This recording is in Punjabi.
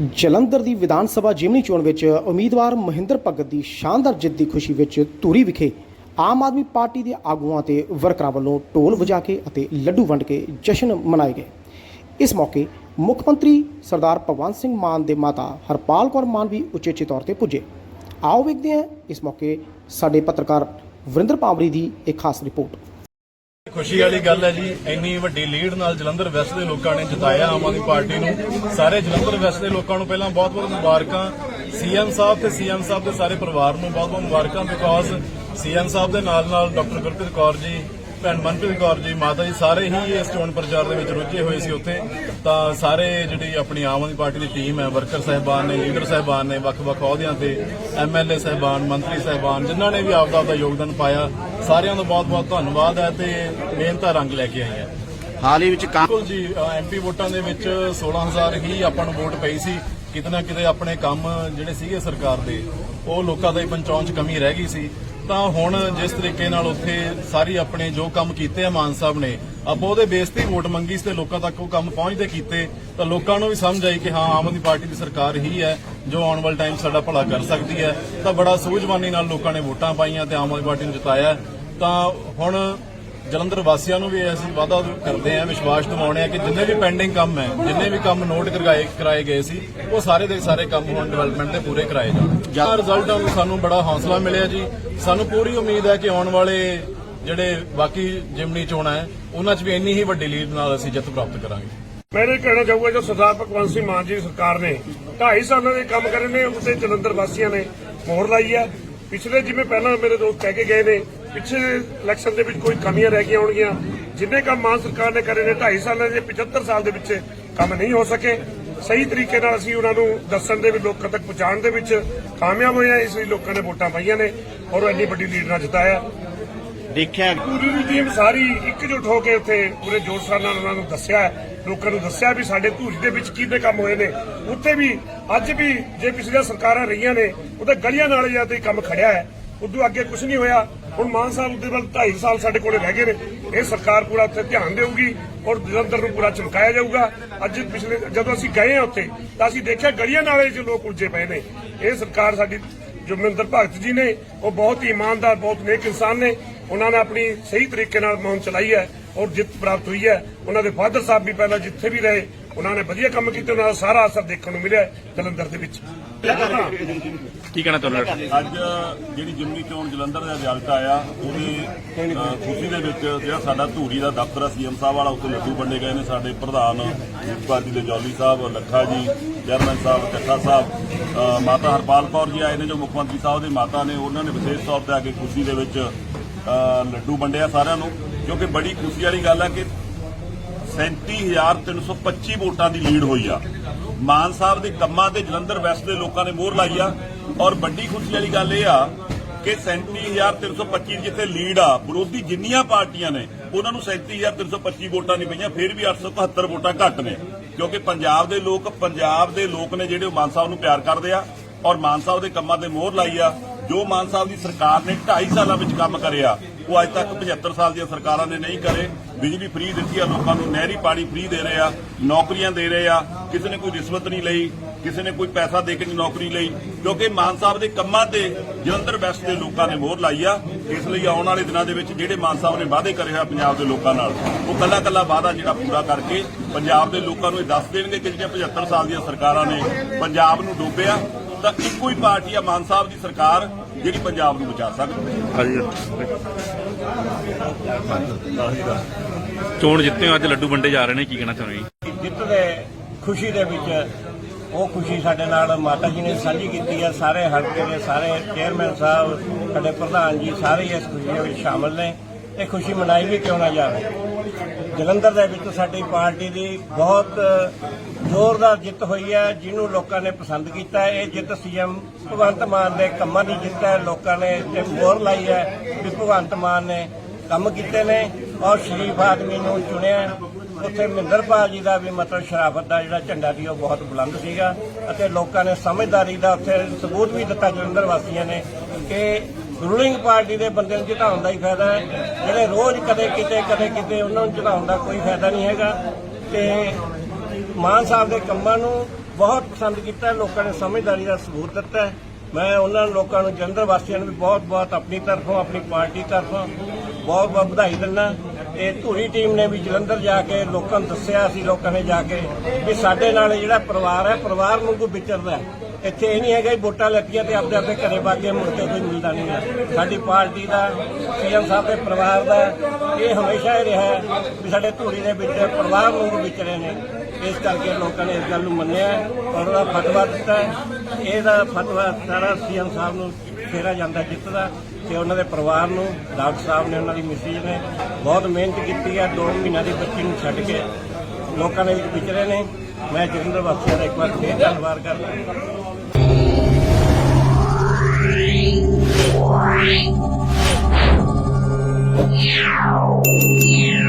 ਜਲੰਧਰ ਦੀ ਵਿਧਾਨ ਸਭਾ ਜਿਮਨੀ ਚੋਣ ਵਿੱਚ ਉਮੀਦਵਾਰ ਮਹਿੰਦਰ ਭਗਤ ਦੀ ਸ਼ਾਨਦਾਰ ਜਿੱਤ ਦੀ ਖੁਸ਼ੀ ਵਿੱਚ ਧੂਰੀ ਵਿਖੇ ਆਮ ਆਦਮੀ ਪਾਰਟੀ ਦੇ ਆਗੂਆਂ ਤੇ ਵਰਕਰਾਂ ਵੱਲੋਂ ਢੋਲ ਵਜਾ ਕੇ ਅਤੇ ਲੱਡੂ ਵੰਡ ਕੇ ਜਸ਼ਨ ਮਨਾਏ ਗਏ। ਇਸ ਮੌਕੇ ਮੁੱਖ ਮੰਤਰੀ ਸਰਦਾਰ ਭਗਵੰਤ ਸਿੰਘ ਮਾਨ ਦੇ ਮਾਤਾ ਹਰਪਾਲ ਕੌਰ ਮਾਨ ਵੀ ਉਚੇਚੇ ਤੌਰ ਤੇ ਪੁੱਜੇ। ਆਓ ਵੇਖਦੇ ਹਾਂ ਇਸ ਮੌਕੇ ਸਾਡੇ ਪੱਤਰਕਾਰ ਵਰਿੰਦਰ ਪਾਮਰੀ ਦੀ ਇੱਕ ਖਾਸ ਰਿਪੋਰਟ। ਖੁਸ਼ੀ ਵਾਲੀ ਗੱਲ ਹੈ ਜੀ, ਇੰਨੀ ਵੱਡੀ ਲੀਡ ਨਾਲ ਜਲੰਧਰ ਵੈਸਟ ਦੇ ਲੋਕਾਂ ਨੇ ਜਿਤਾਇਆ ਆਮ ਆਦਮੀ ਪਾਰਟੀ ਨੂੰ। ਸਾਰੇ ਜਲੰਧਰ ਵੈਸਟ ਦੇ ਲੋਕਾਂ ਨੂੰ ਪਹਿਲਾਂ ਬਹੁਤ-ਬਹੁਤ ਮੁਬਾਰਕਾਂ। ਸੀਐਮ ਸਾਹਿਬ ਤੇ ਸੀਐਮ ਸਾਹਿਬ ਦੇ ਸਾਰੇ ਪਰਿਵਾਰ ਨੂੰ ਬਹੁਤ-ਬਹੁਤ ਮੁਬਾਰਕਾਂ ਬਿਕੋਜ਼ ਸੀਐਮ ਸਾਹਿਬ ਦੇ ਨਾਲ-ਨਾਲ ਡਾਕਟਰ ਗੁਰਪ੍ਰੀਤ ਕੌਰ ਜੀ ਭੈਣ ਮਨਪ੍ਰੀਤ ਕੌਰ ਜੀ ਮਾਤਾ ਜੀ ਸਾਰੇ ਹੀ ਇਸ ਚੋਣ ਪ੍ਰਚਾਰ ਦੇ ਵਿੱਚ ਰੁੱਝੇ ਹੋਏ ਸੀ ਉੱਥੇ। ਤਾਂ ਸਾਰੇ ਜਿਹੜੀ ਆਪਣੀ ਆਮ ਆਦਮੀ ਪਾਰਟੀ ਦੀ ਟੀਮ ਹੈ ਵਰਕਰ ਸਹਿਬਾਨ ਨੇ ਲੀਡਰ ਸਹਿਬਾਨ ਨੇ ਵੱਖ-ਵੱਖ ਅਹੁਦਿਆਂ ਤੇ ਐਮਐਲਏ ਸਹਿਬਾਨ ਮੰਤਰੀ ਸਹਿਬਾਨ ਜਿਨ੍ਹਾਂ ਨੇ ਵੀ ਆਪਦਾ ਆਪਦਾ ਯੋਗਦਾਨ ਪਾਇਆ ਸਾਰਿਆਂ ਦਾ ਬਹੁਤ-ਬਹੁਤ ਧੰਨਵਾਦ ਹੈ ਤੇ ਮਿਹਨਤਾਂ ਰੰਗ ਲੈ ਕੇ ਆਈਆਂ ਹਾਲ ਹੀ ਵਿੱਚ ਬਿਲਕੁਲ ਜੀ ਐਮਪੀ ਵੋਟਾਂ ਦੇ ਵਿੱਚ 16000 ਹੀ ਆਪਾਂ ਨੂੰ ਵੋਟ ਪਈ ਸੀ। ਕਿਤੇ ਨਾ ਕਿਤੇ ਆਪਣੇ ਕੰਮ ਜਿਹੜੇ ਸੀਗੇ ਸਰਕਾਰ ਦੇ ਉਹ ਲੋਕਾਂ ਦਾ ਹੀ ਪਹੁੰਚਾਉਣ 'ਚ ਕਮੀ ਰਹਿ ਗਈ ਸੀ। ਤਾਂ ਹੁਣ ਜਿਸ ਤਰੀਕੇ ਨਾਲ ਉੱਥੇ ਸਾਰੀ ਆਪਣੇ ਜੋ ਕੰਮ ਕੀਤੇ ਆ ਮਾਨ ਸਾਹਿਬ ਨੇ, ਆਪਾਂ ਉਹਦੇ ਬੇਸ ਤੇ ਵੋਟ ਮੰਗੀ ਸੀ ਤੇ ਲੋਕਾਂ ਤੱਕ ਉਹ ਕੰਮ ਪਹੁੰਚਦੇ ਕੀਤੇ, ਤਾਂ ਲੋਕਾਂ ਨੂੰ ਵੀ ਸਮਝ ਆਈ ਕਿ ਹਾਂ, ਆਮ ਆਦਮੀ ਪਾਰਟੀ ਦੀ ਸਰਕਾਰ ਹੀ ਹੈ, ਜੋ ਆਉਣ ਵਾਲੇ ਟਾਈਮ ਸਾਡਾ ਭਲਾ ਕਰ ਸਕਦੀ ਹੈ। ਤਾਂ ਬੜਾ ਸੂਝਵਾਨੀ ਨਾਲ ਲੋਕਾਂ ਨੇ ਵੋਟਾਂ ਪਾਈਆਂ ਤੇ ਆਮ ਆਦਮੀ ਪਾਰਟੀ ਨੂੰ ਜਿਤਾਇਆ। ਤਾਂ ਹੁਣ ਜਲੰਧਰ ਵਾਸੀਆਂ ਨੂੰ ਵੀ ਅਸੀਂ ਵਾਅਦਾ ਕਰਦੇ ਹਾਂ ਵਿਸ਼ਵਾਸ ਦਿਵਾਉਂਦੇ ਹਾਂ ਕਿ ਜਿੰਨੇ ਵੀ ਪੈਂਡਿੰਗ ਕੰਮ ਹੈ ਜਿੰਨੇ ਵੀ ਕੰਮ ਨੋਟ ਕਰਵਾਏ ਕਰਾਏ ਗਏ ਸੀ ਉਹ ਸਾਰੇ ਦੇ ਸਾਰੇ ਕੰਮ ਹੁਣ ਡਿਵੈਲਪਮੈਂਟ ਦੇ ਪੂਰੇ ਕਰਾਏ ਜਾਣ। ਜਾਂ ਰਿਜ਼ਲਟ ਨੂੰ ਸਾਨੂੰ ਬੜਾ ਹੌਸਲਾ ਮਿਲਿਆ ਜੀ। ਸਾਨੂੰ ਪੂਰੀ ਉਮੀਦ ਹੈ ਕਿ ਆਉਣ ਵਾਲੇ ਜਿਹੜੇ ਬਾਕੀ ਜਿਮਨੀ ਚੋਣਾਂ ਹੈ ਉਹਨਾਂ 'ਚ ਵੀ ਇੰਨੀ ਹੀ ਵੱਡੀ ਲੀਡ ਨਾਲ ਅਸੀਂ ਜਿੱਤ ਪ੍ਰਾਪਤ ਕਰਾਂਗੇ। ਮੈਂ ਇਹ ਕਹਿਣਾ ਚਾਹੂੰਗਾ ਜੋ ਸਰਦਾਰ ਭਗਵੰਤ ਸਿੰਘ ਮਾਨ ਜੀ ਦੀ ਸਰਕਾਰ ਨੇ 2.5 ਸਾਲਾਂ ਦੇ ਕੰਮ ਕਰੇ ਨੇ ਉਸੇ ਜਲੰਧਰ ਵਾਸੀਆਂ ਨੇ ਮੋਹਰ ਲਾਈ ਹੈ। ਪਿਛਲੇ ਜਿਵੇਂ ਪਹਿਲਾਂ ਮੇਰੇ ਦੋਸਤ ਕਹਿ ਕੇ ਗਏ ਨੇ ਪਿਛਲੇ ਇਲੈਕਸ਼ਨ ਦੇ ਵਿੱਚ ਕੋਈ ਕਮੀਆਂ ਰਹਿ ਗਈਆਂ ਹੋਣਗੀਆਂ। ਜਿੰਨੇ ਕੰਮ ਮਾਨ ਸਰਕਾਰ ਨੇ ਕਰੇ ਨੇ 2.5 ਸਾਲਾਂ ਦੇ 75 ਸਾਲ ਦੇ ਵਿੱਚ ਕੰਮ ਨਹੀਂ ਹੋ ਸਕੇ। ਸਹੀ ਤਰੀਕੇ ਨਾਲ ਅਸੀਂ ਉਹਨਾਂ ਨੂੰ ਦੱਸਣ ਦੇ ਵੀ ਲੋਕਾਂ ਤੱਕ ਪਹੁੰਚਾਉਣ ਦੇ ਵਿੱਚ ਕਾਮਯਾਬ ਹੋਏ ਆ ਇਸ ਲਈ ਲੋਕਾਂ ਨੇ ਵੋਟਾਂ ਪਾਈਆਂ ਨੇ ਔਰ ਇੰਨੀ ਵੱਡੀ ਲੀਡ ਨਾਲ ਜਿਤਾਇਆ। ਦੇਖਿਆ ਪੂਰੀ ਦੀ ਟੀਮ ਸਾਰੀ ਇਕਜੁੱਟ ਹੋ ਕੇ ਉੱਥੇ ਪੂਰੇ ਜੋਸ਼ ਨਾਲ ਉਹਨਾਂ ਨੂੰ ਦੱਸਿਆ ਲੋਕਾਂ ਨੂੰ ਦੱਸਿਆ ਵੀ ਸਾਡੇ ਧੂਰੀ ਦੇ ਵਿੱਚ ਕਿਹਦੇ ਕੰਮ ਹੋਏ ਨੇ। ਉੱਥੇ ਵੀ ਅੱਜ ਵੀ ਜੇ ਪਿਛਲੀਆਂ ਸਰਕਾਰਾਂ ਰਹੀਆਂ ਨੇ ਉਹਦੇ ਗਲੀਆਂ ਨਾਲੇ ਜਾਂ ਤੇ ਕੰਮ ਖੜਿਆ ਹੈ। ਉਦੋਂ ਅੱਗੇ ਕੁਝ ਨਹੀਂ ਹੋਇਆ। ਹੁਣ ਮਾਨ ਸਾਹਿਬ ਉਹਦੇ ਵੱਲ 2.5 ਸਾਲ ਸਾਡੇ ਕੋਲੇ ਰਹਿ ਗਏ ਨੇ। ਇਹ ਸਰਕਾਰ ਪੂਰਾ ਉੱਥੇ ਧਿਆਨ ਦੇਊਗੀ ਔਰ ਜਲੰਧਰ ਨੂੰ ਪੂਰਾ ਚਮਕਾਇਆ ਜਾਊਗਾ। ਅੱਜ ਪਿਛਲੇ ਜਦੋਂ ਅਸੀਂ ਗਏ ਹਾਂ ਉੱਥੇ, ਤਾਂ ਅਸੀਂ ਦੇਖਿਆ ਗਲੀਆਂ ਨਾਲੇ 'ਚ ਲੋਕ ਉਲਝੇ ਪਏ ਨੇ। ਇਹ ਸਰਕਾਰ ਸਾਡੀ ਜੋ ਮਨਿੰਦਰ ਭਗਤ ਜੀ ਨੇ, ਉਹ ਬਹੁਤ ਹੀ ਇਮਾਨਦਾਰ, ਬਹੁਤ ਨੇਕ ਇਨਸਾਨ ਨੇ। ਉਹਨਾਂ ਨੇ ਆਪਣੀ ਸਹੀ ਤਰੀਕੇ ਨਾਲ ਮੁਹਿੰਮ ਚਲਾਈ ਹੈ ਔਰ ਜਿੱਤ ਪ੍ਰਾਪਤ ਹੋਈ ਹੈ। ਉਹਨਾਂ ਦੇ ਫਾਦਰ ਸਾਹਿਬ ਵੀ ਪਹਿਲਾਂ ਜਿੱਥੇ ਵੀ ਰਹੇ ਉਹਨਾਂ ਨੇ ਵਧੀਆ ਕੰਮ ਕੀਤੇ ਉਹਨਾਂ ਦਾ ਸਾਰਾ ਅਸਰ ਦੇਖਣ ਨੂੰ ਮਿਲਿਆ ਜਲੰਧਰ ਦੇ ਵਿੱਚ। ਕੀ ਕਹਿਣਾ ਹੋ? ਅੱਜ ਜਿਹੜੀ ਜਿਮਨੀ ਚੋਣ ਜਲੰਧਰ ਦਾ ਰਿਜ਼ਲਟ ਆਇਆ ਉਹਦੀ ਖੁਸ਼ੀ ਦੇ ਵਿੱਚ ਜਿਹੜਾ ਸਾਡਾ ਧੂਰੀ ਦਾ ਦਫ਼ਤਰ ਆ ਸੀਐਮ ਸਾਹਿਬ ਵਾਲਾ ਉੱਥੇ ਲੱਡੂ ਵੰਡੇ ਗਏ ਨੇ ਸਾਡੇ ਪ੍ਰਧਾਨ ਪਾਰਟੀ ਦੇ ਜੌਲੀ ਸਾਹਿਬ ਲੱਖਾ ਜੀ ਚੇਅਰਮੈਨ ਸਾਹਿਬ ਚੱਠਾ ਸਾਹਿਬ ਮਾਤਾ ਹਰਪਾਲ ਕੌਰ ਜੀ ਆਏ ਨੇ ਜੋ ਮੁੱਖ ਮੰਤਰੀ ਸਾਹਿਬ ਦੇ ਮਾਤਾ ਨੇ ਉਹਨਾਂ ਨੇ ਵਿਸ਼ੇਸ਼ ਤੌਰ ਤੇ ਆ ਕੇ ਖੁਸ਼ੀ ਦੇ ਵਿੱਚ ਲੱਡੂ ਵੰਡਿਆ ਸਾਰਿਆਂ ਨੂੰ ਕਿਉਂਕਿ ਬੜੀ ਖੁਸ਼ੀ ਵਾਲੀ ਗੱਲ ਹੈ ਕਿ 37325 ਵੋਟਾਂ ਦੀ ਲੀਡ ਹੋਈ ਆ। ਮਾਨ ਸਾਹਿਬ ਦੇ ਕੰਮਾਂ ਤੇ ਜਲੰਧਰ ਵੈਸਟ ਦੇ ਲੋਕਾਂ ਨੇ ਮੋਹਰ ਲਾਈ ਆ। ਔਰ ਵੱਡੀ ਖੁਸ਼ੀ ਵਾਲੀ ਗੱਲ ਇਹ ਆ ਕਿ 37325 ਜਿੱਥੇ ਲੀਡ ਆ, ਵਿਰੋਧੀ ਜਿੰਨੀਆਂ ਪਾਰਟੀਆਂ ਨੇ, ਉਹਨਾਂ ਨੂੰ 37325 ਵੋਟਾਂ ਨਹੀਂ ਪਈਆਂ, ਫਿਰ ਵੀ 871 ਵੋਟਾਂ ਘੱਟ ਨੇ। ਕਿਉਂਕਿ ਪੰਜਾਬ ਦੇ ਲੋਕ, ਪੰਜਾਬ ਦੇ ਲੋਕ ਨੇ ਜਿਹੜੇ ਉਹ ਮਾਨ ਸਾਹਿਬ ਨੂੰ ਪਿਆਰ ਕਰਦੇ ਆ ਔਰ ਮਾਨ ਸਾਹਿਬ ਦੇ ਕੰਮਾਂ ਤੇ ਮੋਹਰ ਲਾਈ ਆ। ਜੋ ਮਾਨ ਸਾਹਿਬ ਦੀ ਸਰਕਾਰ ਨੇ 2.5 ਸਾਲਾਂ ਵਿੱਚ ਕੰਮ ਕਰਿਆ, ਉਹ ਅੱਜ ਤੱਕ 75 ਸਾਲ ਦੀਆਂ ਸਰਕਾਰਾਂ ਨੇ ਨਹੀਂ ਕਰੇ। ਬਿਜਲੀ ਫ੍ਰੀ ਦਿੱਤੀ ਆ, ਲੋਕਾਂ ਨੂੰ ਨਹਿਰੀ ਪਾਣੀ ਫ੍ਰੀ ਦੇ ਰਹੇ ਆ, ਨੌਕਰੀਆਂ ਦੇ ਰਹੇ ਆ, ਕਿਸੇ ਨੇ ਕੋਈ ਰਿਸ਼ਵਤ ਨਹੀਂ ਲਈ, ਕਿਸੇ ਨੇ ਕੋਈ ਪੈਸਾ ਦੇ ਕੇ ਨਹੀਂ ਨੌਕਰੀ ਲਈ, ਕਿਉਂਕਿ ਮਾਨ ਸਾਹਿਬ ਦੇ ਕੰਮਾਂ ਤੇ ਜਲੰਧਰ ਵੈਸਟ ਦੇ ਲੋਕਾਂ ਨੇ ਮੋਹਰ ਲਾਈ ਆ, ਇਸ ਲਈ ਆਉਣ ਵਾਲੇ ਦਿਨਾਂ ਦੇ ਵਿੱਚ ਜਿਹੜੇ ਮਾਨ ਸਾਹਿਬ ਨੇ ਵਾਅਦੇ ਕਰੇ ਹੋਏ ਪੰਜਾਬ ਦੇ ਲੋਕਾਂ ਨਾਲ, ਉਹ ਕੱਲਾ ਕੱਲਾ ਵਾਅਦਾ ਜਿਹੜਾ ਪੂਰਾ ਕਰਕੇ ਪੰਜਾਬ ਦੇ ਲੋਕਾਂ ਨੂੰ ਇਹ ਦੱਸ ਦੇਣਗੇ ਕਿ ਜਿਹੜੀਆਂ 75 ਸਾਲ ਦੀਆਂ ਸਰਕਾਰਾਂ ਨੇ ਪੰਜਾਬ ਨੂੰ ਡੋਬਿਆ ਤਾਂ ਇੱਕੋ ਹੀ ਪਾਰਟੀ ਆ ਮਾਨ ਸਾਹਿਬ ਦੀ ਸਰਕਾਰ ਜਿਹੜੀ ਪੰਜਾਬ ਨੂੰ ਬਚਾ ਸਕਦੀ ਚੋਣ ਜਿੱਤੇ ਹੋ ਅੱਜ ਲੱਡੂ ਵੰਡੇ ਜਾ ਰਹੇ ਨੇ ਕੀ ਕਹਿਣਾ ਚਾਹੁੰਦੇ ਹੋ ਜਿੱਤ ਦੇ ਖੁਸ਼ੀ ਦੇ ਵਿੱਚ ਉਹ ਖੁਸ਼ੀ ਸਾਡੇ ਨਾਲ ਮਾਤਾ ਜੀ ਨੇ ਸਾਂਝੀ ਕੀਤੀ ਹੈ ਸਾਰੇ ਹਲਕੇ ਦੇ ਸਾਰੇ ਚੇਅਰਮੈਨ ਸਾਹਿਬ ਸਾਡੇ ਪ੍ਰਧਾਨ ਜੀ ਸਾਰੇ ਇਸ ਖੁਸ਼ੀ ਦੇ ਵਿੱਚ ਸ਼ਾਮਲ ਨੇ ਇਹ ਖੁਸ਼ੀ ਮਨਾਈ ਵੀ ਕਿਉਂ ਨਾ ਜਾਵੇ? ਜਲੰਧਰ ਦੇ ਵਿੱਚ ਸਾਡੀ ਪਾਰਟੀ ਦੀ ਬਹੁਤ ਜ਼ੋਰਦਾਰ ਜਿੱਤ ਹੋਈ ਹੈ, ਜਿਹਨੂੰ ਲੋਕਾਂ ਨੇ ਪਸੰਦ ਕੀਤਾ ਇਹ ਜਿੱਤ ਸੀਐਮ ਭਗਵੰਤ ਮਾਨ ਦੇ ਕੰਮਾਂ ਦੀ ਜਿੱਤ ਹੈ। ਲੋਕਾਂ ਨੇ ਤੇ ਮੋਹਰ ਲਾਈ ਹੈ ਵੀ ਭਗਵੰਤ ਮਾਨ ਨੇ ਕੰਮ ਕੀਤੇ ਨੇ ਔਰ ਸ਼ਰੀਫ ਆਦਮੀ ਨੂੰ ਚੁਣਿਆ। ਉੱਥੇ ਮਹਿੰਦਰਪਾਲ ਜੀ ਦਾ ਵੀ ਮਤਲਬ ਸ਼ਰਾਫਤ ਦਾ ਜਿਹੜਾ ਝੰਡਾ ਸੀ, ਉਹ ਬਹੁਤ ਬੁਲੰਦ ਸੀਗਾ। ਅਤੇ ਲੋਕਾਂ ਨੇ ਸਮਝਦਾਰੀ ਦਾ ਉੱਥੇ ਸਬੂਤ ਵੀ ਦਿੱਤਾ ਜਲੰਧਰ ਵਾਸੀਆਂ ਨੇ ਕਿ ਰੂਲਿੰਗ ਪਾਰਟੀ ਦੇ ਬੰਦੇ ਨੂੰ ਜਿਤਾਉਣ ਦਾ ਹੀ ਫਾਇਦਾ ਹੈ ਜਿਹੜੇ ਰੋਜ਼ ਕਦੇ ਕਿਤੇ ਕਦੇ ਕਿਤੇ ਉਹਨਾਂ ਨੂੰ ਜਿਤਾਉਣ ਦਾ ਕੋਈ ਫਾਇਦਾ ਨਹੀਂ ਹੈਗਾ ਤੇ ਮਾਨ ਸਾਹਿਬ ਦੇ ਕੰਮਾਂ ਨੂੰ ਬਹੁਤ ਪਸੰਦ ਕੀਤਾ, ਲੋਕਾਂ ਨੇ ਸਮਝਦਾਰੀ ਦਾ ਸਬੂਤ ਦਿੱਤਾ ਹੈ। ਮੈਂ ਉਹਨਾਂ ਲੋਕਾਂ ਨੂੰ, ਜਲੰਧਰ ਵਾਸੀਆਂ ਨੂੰ ਵੀ ਬਹੁਤ-ਬਹੁਤ ਆਪਣੀ ਤਰਫੋਂ, ਆਪਣੀ ਪਾਰਟੀ ਤਰਫੋਂ ਬਹੁਤ-ਬਹੁਤ ਵਧਾਈ ਦਿੰਦਾ ਇਹ ਧੂਰੀ ਟੀਮ ਨੇ ਵੀ ਜਲੰਧਰ ਜਾ ਕੇ ਲੋਕਾਂ ਨੂੰ ਦੱਸਿਆ ਸੀ, ਲੋਕਾਂ ਨੇ ਜਾ ਕੇ ਵੀ ਸਾਡੇ ਨਾਲ ਜਿਹੜਾ ਪਰਿਵਾਰ ਹੈ, ਪਰਿਵਾਰ ਵਾਂਗੂ ਵਿਚਰਦਾ ਹੈ। ਇੱਥੇ ਇਹ ਨਹੀਂ ਹੈਗਾ ਵੀ ਵੋਟਾਂ ਲੱਤੀਆਂ ਤੇ ਆਪਦੇ ਆਪਦੇ ਘਰੇ ਬਾਗੇ ਮੁੜ ਕੇ ਕੋਈ ਮਿਲਦਾ ਨਹੀਂ ਹੈ। ਸਾਡੀ ਪਾਰਟੀ ਦਾ, ਸੀਐਮ ਸਾਹਿਬ ਦੇ ਪਰਿਵਾਰ ਦਾ, ਇਹ ਹਮੇਸ਼ਾ ਹੀ ਰਿਹਾ ਵੀ ਸਾਡੇ ਧੂਰੀ ਦੇ ਵਿੱਚ ਪਰਿਵਾਰ ਵਾਂਗੂ ਵਿਚਰੇ ਨੇ। ਇਸ ਕਰਕੇ ਲੋਕਾਂ ਨੇ ਇਸ ਗੱਲ ਨੂੰ ਮੰਨਿਆ ਔਰ ਉਹਦਾ ਫਤਵਾ ਦਿੱਤਾ ਇਹਦਾ ਫਤਵਾ ਸਾਰਾ ਸੀਐਮ ਸਾਹਿਬ ਨੂੰ ਫੇਰਾ ਜਾਂਦਾ ਜਿੱਤਦਾ ਤੇ ਉਹਨਾਂ ਦੇ ਪਰਿਵਾਰ ਨੂੰ, ਡਾਕਟਰ ਸਾਹਿਬ ਨੇ ਉਹਨਾਂ ਦੀ ਮਿਸਿਜ ਨੇ ਬਹੁਤ ਮਿਹਨਤ ਕੀਤੀ ਹੈ। 2 ਮਹੀਨਿਆਂ ਦੀ ਬੱਚੀ ਨੂੰ ਛੱਡ ਕੇ ਲੋਕਾਂ ਦੇ ਵਿੱਚ ਵਿਚਰੇ ਨੇ। ਮੈਂ ਜਲੰਧਰ ਵਾਸੀਆਂ ਦਾ ਇੱਕ ਵਾਰ ਫੇਰ ਧੰਨਵਾਦ ਕਰਦਾ Yeah.